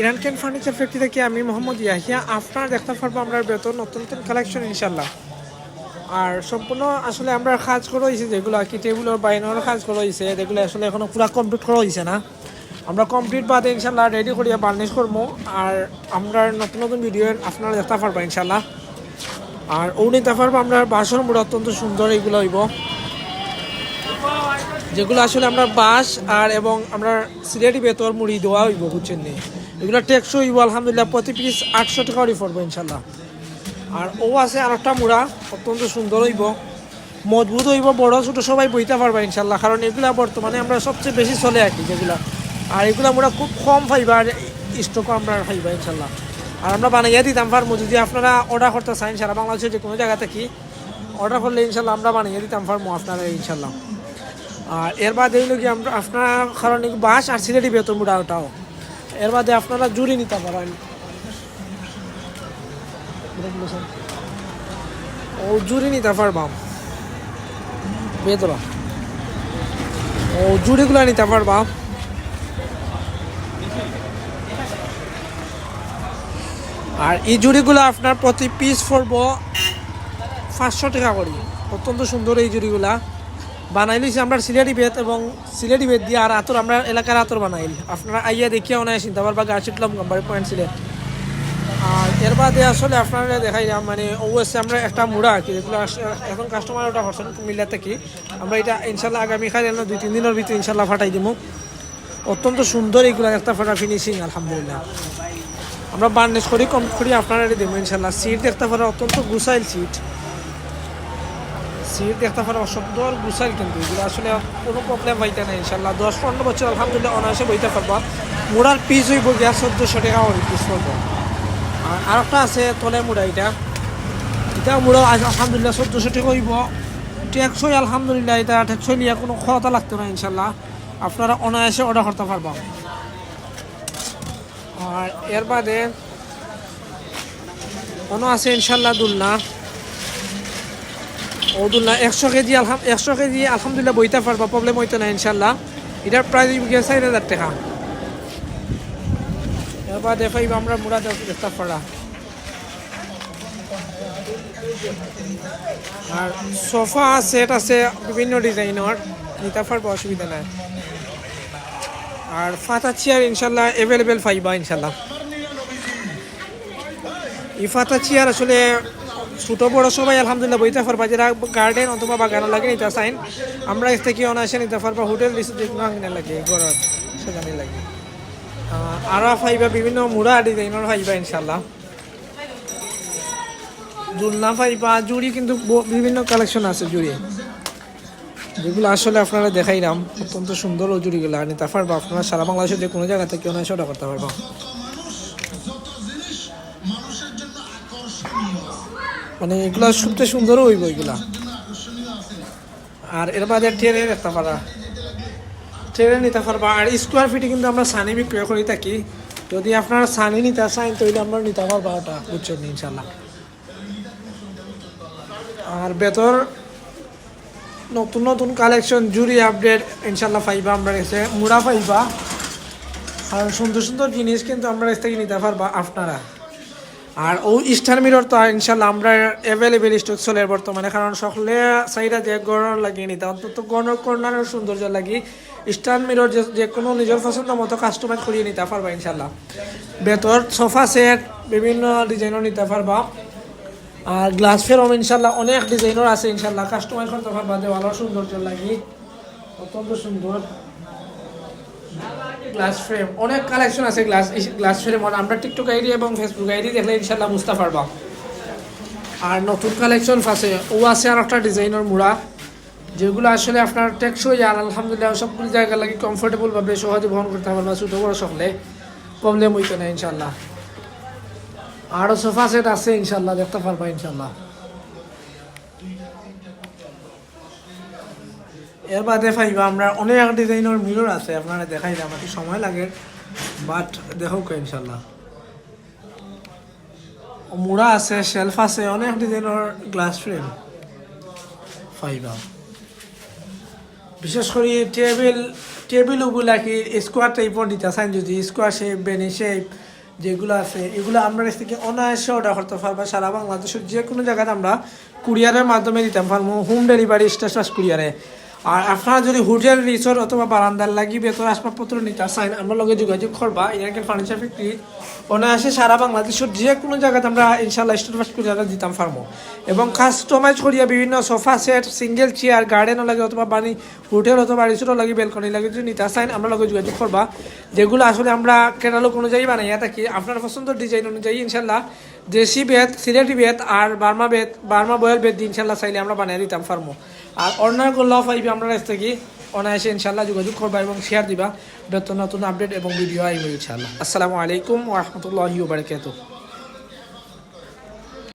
Iran can furniture factory থেকে আমি মোহাম্মদ ইয়াহিয়া। আপনার দেখতে পারব আমরা বেতন নতুন নতুন কালেকশন ইনশাল্লাহ আর সম্পূর্ণ আসলে আমরা কাজ করা হয়েছে, যেগুলো আর কি টেবিলের বাইনের কাজ করা হয়েছে, যেগুলো আসলে এখনও পুরো কমপ্লিট করা হয়েছে না। আমরা কমপ্লিট বাদে ইনশাল্লাহ রেডি করিয়া বার্নিশ করব। আর আমরা নতুন নতুন ভিডিও আপনারা দেখতে পারব ইনশাল্লাহ আর ও নিতে পারব আমরা, বাসন অত্যন্ত সুন্দর, এগুলো হইব। যেগুলো আসলে আমরা বাঁশ আর এবং আমরা সিলেটি বেতর মুড়ি দেওয়া হইব, বুঝছেন নি? এগুলো টেকসই হইব আলহামদুলিল্লাহ, প্রতি পিস আটশো টাকা করে পড়ব ইনশাল্লাহ আর ও আছে আর একটা মুড়া, অত্যন্ত সুন্দর হইব। মজবুত হইব, বড়, ছোটো, সবাই বইতে পারবে ইনশাল্লাহ কারণ এগুলা বর্তমানে আমরা সবচেয়ে বেশি চলে আর কি যেগুলা। আর এগুলা মুড়া খুব কম পাইবা আর স্টকও আমরা পাইবা ইনশাল্লাহ আর আমরা বানাইয়া দিতাম পারব যদি আপনারা অর্ডার করতে চান, সারা বাংলাদেশের যে কোনো জায়গা থেকে অর্ডার করলে ইনশাল্লাহ আমরা বানিয়ে দিতাম পারব আপনারা ইনশাল্লাহ আর এর বাদে হইল কি আপনার কারণ বাস আর সিলেটি বেতন মুড়া ওটাও। এর বাদে আপনারা জুড়ি নিতে পারেন। ও জুড়ি নিতে পারবাম বেতরা ও জুড়িগুলো নিতে পারবাম আর এই জুড়িগুলো আপনার প্রতি পিস পড়ব পাঁচশো টাকা করি। অত্যন্ত সুন্দর এই জুড়িগুলা। বানাই লইছি আমরা সিলেটি বেত এবং সিলেটি বেত দিয়ে আর আতর, আমরা এলাকার আতর বানাইল। আপনারা আইয়া দেখিয়া অনেক চিন্তা পারবা গাছিটলাম গাম্বারি পয়েন্ট সিলেট। আর এর বাদে আসলে আপনারা দেখাইলাম মানে অবশ্যই আমরা একটা মুড়া আর কি, যেগুলো এখন কাস্টমার ওটা করছেন কুমিল্লা থেকে। আমরা এটা ইনশাল্লাহ আগামীকাল এনে দুই, তিন দিনের ভিতরে ইনশাল্লাহ ফাটাই দিব অত্যন্ত সুন্দর এইগুলো একটা ফাটা ফিনিশিং আলহামদুলিল্লাহ। আমরা বার্নিশ করি, কম করি আপনারা দেবো ইনশাল্লাহ। সিট দেখতে পারে অত্যন্ত গুসাইল সিট সিট দেখতে পারে সুন্দর গুসাইল কিন্তু। এগুলো আসলে কোনো প্রবলেম হইতে না ইনশাল্লাহ দশ পনেরো বছর, আলহামদুলিল্লাহ, অনায়াসে বইতে পারবা। মুড়ার পিস হইব গিয়া চোদ্দোশো টাকা করে পিস পড়ব। আর আরেকটা আছে, তলে মুড়া এটা। এটা মুড়া আলহামদুলিল্লাহ, চোদ্দোশো টাকা হইব। টেকসই, আলহামদুলিল্লাহ, এটা টেকসই নিয়ে কোনো খরতা লাগতো না ইনশাল্লাহ আপনারা অনায়াসে অর্ডার করতে পারবা। আর এর বাদে অন্য আছে ইনশাল্লাহ দুলনা। ও দুলনা একশো কেজি আলহাম, একশো কেজি আলহামদুলিল্লাহ বইতে পারবা প্রবলেম হইতো না ইনশাল্লাহ এটার প্রাইস গিয়ে চার হাজার টাকা। এর বাদে পাইবা আমরা মুড়া দেখতে পারা আর সোফা সেট আছে, বিভিন্ন ডিজাইনের। নিতে পারব, অসুবিধা নাই। আর ফাতা চেয়ার ইনশাল্লাহ অ্যাভেলেবেল পাইবা ইনশাল্লাহ এই ফাতা চেয়ার আসলে ছোটো বড় সবাই আলহামদুলিল্লাহ বইতে পারবা যারা গার্ডেন অথবা বাগানো লাগে নিতে চাইন আমরা এর থেকে অনায়াসে নিতে পারবা। হোটেল রিসোর্ট লাগে ঘরের সেখানে লাগে। আহ, আরও পাইবা বিভিন্ন মুড়া ডিজাইনের পাইবা ইনশাল্লাহ জুলনা ফাইবা জুড়ি কিন্তু বিভিন্ন কালেকশন আছে জুড়ি। যেগুলো আসলে আপনারা দেখাইলাম অত্যন্ত সুন্দর ও জুড়িগুলো। আর নিতে পারবা আপনারা সারা বাংলাদেশের যে কোনো জায়গা থেকে অনায়াসে অর্ডার করতে পারবা। মানে এগুলা সবচেয়ে সুন্দরও হইব এগুলা। আর এর বাদে ট্রেনে দেখতে পারা। ট্রেনে নিতে পারবা। আর স্কোয়ার ফিটে কিন্তু আমরা সানি বিক্রয় করে থাকি। যদি আপনারা সানি নিতে চান, তাহলে আমরা নিতে পারবা ওটা, বুঝছেন ইনশাল্লাহ আর বেতর নতুন নতুন কালেকশন জুড়ি আপডেট ইনশাল্লাহ পাইবা আমরা এসে, মুড়া পাইবা আর সুন্দর সুন্দর জিনিস কিন্তু আমরা এস থেকে নিতে পারবা আপনারা। আর ও স্টার মিরর তো ইনশাল্লাহ আমরা অ্যাভেলেবেল স্টক চলে বর্তমানে, কারণ সকলে চাইরা যে গড়র লাগিয়ে নিতে, অন্তত গড়র কর্নারের সৌন্দর্য লাগি স্টার মিরর যে যে কোনো নিজের পছন্দ মতো কাস্টমাইজ করিয়ে নিতে পারবা ইনশাল্লাহ। বেতর সোফা সেট বিভিন্ন ডিজাইনও নিতে পারবা। আর গ্লাস ফেরম ইনশাল্লাহ অনেক ডিজাইনও আছে ইনশাল্লাহ কাস্টমাইজ করতে পারবা, দেওয়ালের সৌন্দর্য লাগি। অত্যন্ত সুন্দর। গ্লাস ফ্রেম অনেক কালেকশন আছে গ্লাস গ্লাস ফ্রেম আমরা টিকটক আইডি এবং ফেসবুক আইডি দেখলে ইনশাল্লাহ বুঝতে পারবা। আর নতুন কালেকশন আছে, ও আছে আর একটা ডিজাইনের মুড়া, যেগুলো আসলে আপনার টেকসই আর আলহামদুলিল্লাহ সবগুলো জায়গা লাগে কমফোর্টেবল ভাবে সহজে বহন করতে পারবা ছোটো বড় সকলে। প্রবলেম হইতো না ইনশাল্লাহ আরও সোফা সেট আছে ইনশাল্লাহ দেখতে পারবা ইনশাল্লাহ এর বাদে পাইবা আমরা অনেক ডিজাইনের মিরর আছে, আপনারা দেখাই দাম একটু সময় লাগে। বাট দেখো ইনশাল্লাহ মুড়া আছে শেলফ আছে, অনেক ডিজাইনের গ্লাস ফ্রেম পাইবা বিশেষ করে টেবিল টেবিল ওগুলা কি স্কোয়ার টাইপর দিতে চান যদি? স্কোয়ার শেপ বেনি শেপ যেগুলো আছে, এগুলো আমরা থেকে অনায়াসে অর্ডার করতে পারব। সারা বাংলাদেশের যে কোনো জায়গাতে আমরা কুরিয়ারের মাধ্যমে দিতাম। পারব হোম ডেলিভারি স্টেটাস কুরিয়ারে আর আপনারা যদি হোটেল, রিসোর্ট অথবা বারান্দার লাগি বেতন আসবাবপত্র নিতে চান, আমার লগে যোগাযোগ করবা ইয়ারকেল ফার্নিচার ফ্যাক্টরি অনায়াসে সারা বাংলাদেশের যে কোনো জায়গাতে আমরা ইনশাল্লাহ স্টেটাস কুরিয়ারে দিতাম পারব এবং কাস্টমাইজ করিয়া বিভিন্ন সোফা সেট সিঙ্গেল চেয়ার গার্ডেনও লাগে অথবা বানি হোটেল অথবা রিসোর্টও লাগে বেলকনি লাগে যদি নিতে চান, আমরা লগে যোগাযোগ করবা। যেগুলো আসলে আমরা ক্যাটালগ অনুযায়ী বানাইয়া থাকি, আপনার পছন্দ ডিজাইন অনুযায়ী ইনশাল্লাহ দেশি বেত সিলেটি বেত আর বার্মা বেত বার্মা বয়েল বেত ইনশাল্লাহ চাইলে আমরা বানিয়ে দিতাম পারব আর অন্যান্য করলেও পাইবে আমরা কাছ থেকে। অনায়াসে ইনশাল্লাহ যোগাযোগ করবা এবং শেয়ার দিবা। নতুন নতুন আপডেট এবং ভিডিও আইব ইনশাল্লাহ আসসালামু আলাইকুম ওরহমতুল্লাহি বারকাতুহ।